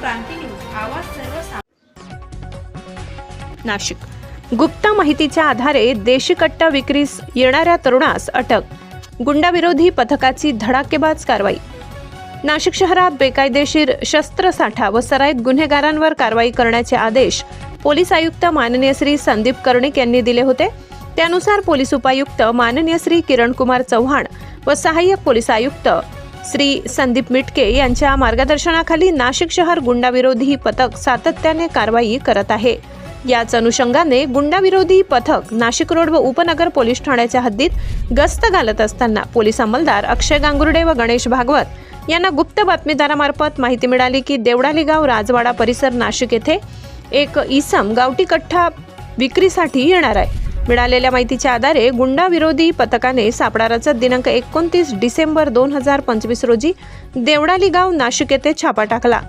क्रांती news आवाज सर्व नाशिक. गुप्त माहितीच्या आधारे देशी कट्टा विक्रीस येणाऱ्या तरुणास अटक. गुंडाविरोधी पथकाची धडाकेबाज कारवाई. नाशिक शहरात बेकायदेशीर शस्त्रसाठा व सराईत गुन्हेगारांवर कारवाई करण्याचे आदेश पोलीस आयुक्त माननीय श्री संदीप कर्णिक यांनी दिले होते. त्यानुसार पोलीस उपायुक्त माननीय श्री किरणकुमार चव्हाण व सहाय्यक पोलीस आयुक्त श्री संदीप मिटके यांच्या मार्गदर्शनाखाली नाशिक शहर गुंडाविरोधी पथक सातत्याने कारवाई करत आहे. याच अनुषंगाने गुंडाविरोधी पथक नाशिक रोड व उपनगर पोलीस ठाण्याच्या हद्दीत गस्त घालत असताना पोलीस अंमलदार अक्षय गांगुर्डे व गणेश भागवत यांना गुप्त बातमीदारामार्फत माहिती मिळाली की देवडाली गाव राजवाडा परिसर नाशिक येथे एक इसम गावठी कठ्ठा विक्रीसाठी येणार आहे. मिळालेल्या माहितीच्या आधारे गुंडाविरोधी पथकाने सापडाराचा दिनांक एकोणतीस डिसेंबर दोन हजार पंचवीस रोजी देवडाली गाव नाशिक येथे छापा टाकला.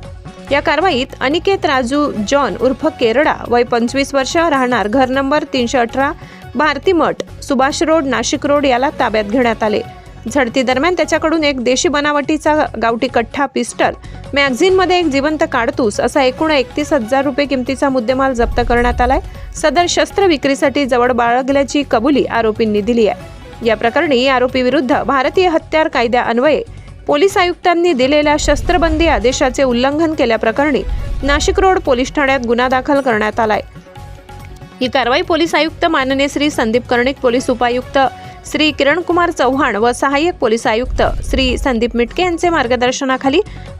या कारवाईत अनिकेत राजू जॉन उर्फ केरडा वय पंचवीस वर्ष राहणार घर नंबर तीनशे अठरा भारती मठ सुभाष रोड नाशिक रोड याला ताब्यात घेण्यात आले. झडती दरम्यान त्याच्याकडून एक देशी बनावटीचा गावठी कठ्ठा पिस्टल मॅगझिनमध्ये एक जिवंत काडतूस असा एकूण एकतीस हजार रुपये किमतीचा मुद्देमाल जप्त करण्यात आलाय. सदर शस्त्र विक्रीसाठी जवळ बाळगल्याची कबुली आरोपींनी दिली आहे. या प्रकरणी आरोपी विरुद्ध भारतीय हत्यार कायद्यान्वये पोलीस आयुक्तांनी दिलेल्या शस्त्रबंदी आदेशाचे उल्लंघन केल्याप्रकरणी नाशिक रोड पोलीस ठाण्यात गुन्हा दाखल करण्यात आलाय. ही कारवाई पोलीस आयुक्त माननीय श्री संदीप कर्णिक पोलीस उपायुक्त श्री किरण कुमार चव्हाण व सहाय्यक पोलीस आयुक्त श्री संदीप मिटके यांचे मार्गदर्शनाखाली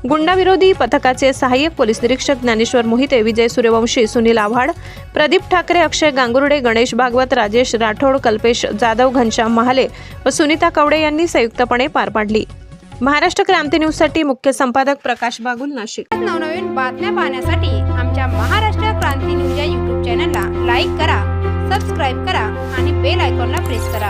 गुंडाविरोधी पथकाचे सहाय्यक पोलीस निरीक्षक ज्ञानेश्वर मोहिते विजय सूर्यवंशी सुनील आव्हाड प्रदीप ठाकरे अक्षय गांगुर्डे गणेश भागवत राजेश राठोड कल्पेश जाधव घनश्याम महाले व सुनीता कवडे यांनी संयुक्तपणे पार पाडली. महाराष्ट्र क्रांती न्यूजसाठी मुख्य संपादक प्रकाश बागुल नाशिक. नवनवीन बातम्या पाहण्यासाठी आमच्या महाराष्ट्र क्रांती न्यूज या यूट्यूब चॅनलला लाईक करा सबस्क्राईब करा आणि बेल आयकॉनला प्रेस करा.